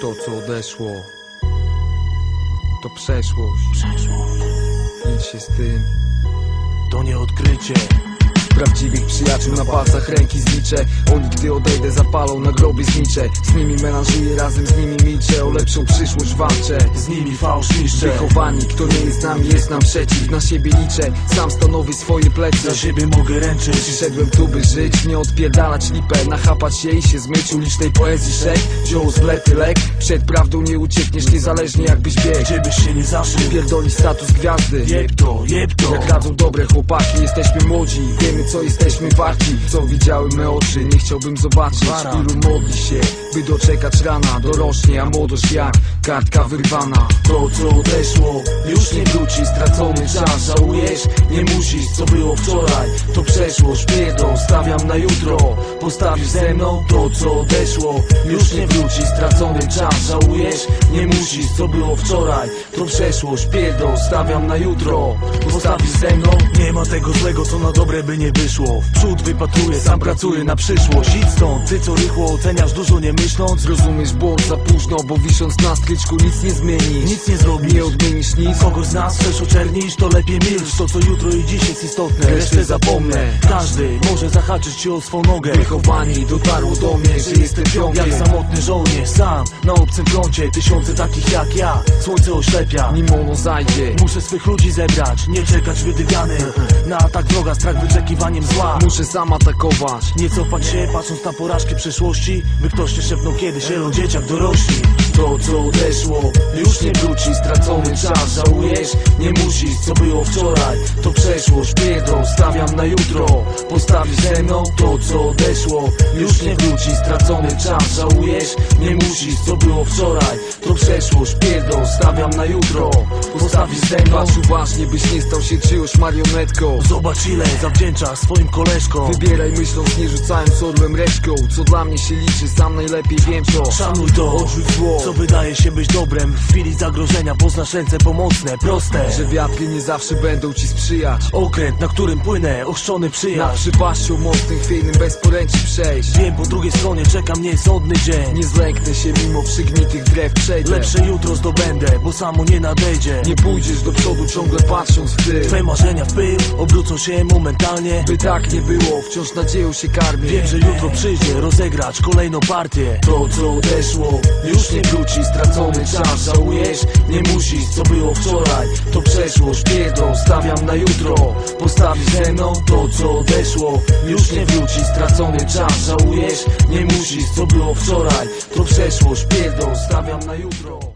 To, co odeszło, to przeszłość. Przeszłość. Idź się z tym. To nie odkrycie. Prawdziwych przyjaciół na palcach ręki zliczę Oni gdy odejdę zapalą na grobie znicze Z nimi melanżuję, razem z nimi milczę. O lepszą przyszłość walczę. Z nimi fałsz niszczę. Wychowani, kto nie jest z nami, jest nam przeciw. Na siebie liczę, sam stanowię swoje plecy. Za siebie mogę ręczyć. Przyszedłem tu by żyć, nie odpierdalać lipę. Nachapać się i się zmyć. Ulicznej poezji szek Wziął zblety lek, przed prawdą nie uciekniesz Niezależnie jakbyś biegł. Gdzie byś się nie zaszył? Pierdoli status gwiazdy. Jeb to, jeb to. Jak radzą dobre chłopaki, jesteśmy młodzi. Wiemy co jesteśmy warci. Co widziały me oczy, nie chciałbym zobaczyć. Ilu modli się, by doczekać rana. Dorośnie, a młodość jak kartka wyrwana. To co odeszło już nie wróci. Stracony czas, żałujesz? Nie musisz. Co było wczoraj to przeszłość. Biedą stawiam na jutro. Postawisz ze mną to co odeszło Już nie wróci. Stracony czas, żałujesz? Nie musisz. Co było wczoraj to przeszłość. Biedą stawiam na jutro. Postawisz ze mną Nie ma tego złego co na dobre by nie wyszło. W przód wypatruję, sam pracuję na przyszłość. Idź stąd, ty co rychło oceniasz Dużo nie myśląc. Zrozumiesz błąd za późno, bo wisząc na stryczku nic nie zmienisz. Nic nie zrobisz. Nie odmienisz nic. Kogoś z nas chcesz oczernić, to lepiej milcz. To co jutro i dziś jest istotne, resztę zapomnę. Każdy może zahaczyć ci o swą nogę. Wychowani dotarło do mnie, że jestem Jak ciągiem samotny żołnierz, sam na obcym froncie. Tysiące takich jak ja, słońce oślepia Nim ono zajdzie Muszę swych ludzi zebrać, nie czekać wydywiany. Na atak wroga, strach wyczekiwaniem zła. Muszę sam atakować Nie cofać się, patrząc na porażki przeszłości By ktoś nie szepnął kiedyś, elo dzieciak dorośli. To co odeszło, już nie wróci. Stracony czas, żałujesz? Nie musisz, co było wczoraj To przeszłość, biedą, stawiam na jutro. Postawisz ze mną to co odeszło Już nie wróci, stracony czas, żałujesz? Nie musisz, co było wczoraj To przeszłość, biedą, stawiam na jutro Postawisz ze mną Patrz uważnie, byś nie stał się czyjąś marionetką. Zobacz ile zawdzięczasz swoim koleżkom. Wybieraj myśląc, nie rzucając orłem reszką Co dla mnie się liczy, sam najlepiej wiem to. Szanuj to, Odrzuć zło. Co wydaje się być dobrem. W chwili zagrożenia poznasz ręce pomocne, proste. Że wiatry nie zawsze będą ci sprzyjać. Okręt, na którym płynę, ochrzczony Na przyjaźń przypaścią mocnym, chwiejnym, bez poręczy przejść. Wiem, po drugiej stronie czeka mnie sądny dzień. Nie zlęknę się mimo przygnitych drew przejdę. Lepsze jutro zdobędę, bo samo nie nadejdzie. Nie pójdziesz do przodu ciągle patrząc w tył. Twe marzenia w pył, obrócą się momentalnie. By tak nie było, wciąż nadzieją się karmię. Wiem, że jutro przyjdzie rozegrać kolejną partię. To co odeszło, już nie wróci. Stracony czas, żałujesz? Nie musisz, co było wczoraj To przeszłość, biedą, stawiam na jutro. Postawisz ze mną to co odeszło Już nie wróci, stracony czas, żałujesz? Nie musisz, co było wczoraj To przeszłość, biedą, stawiam na jutro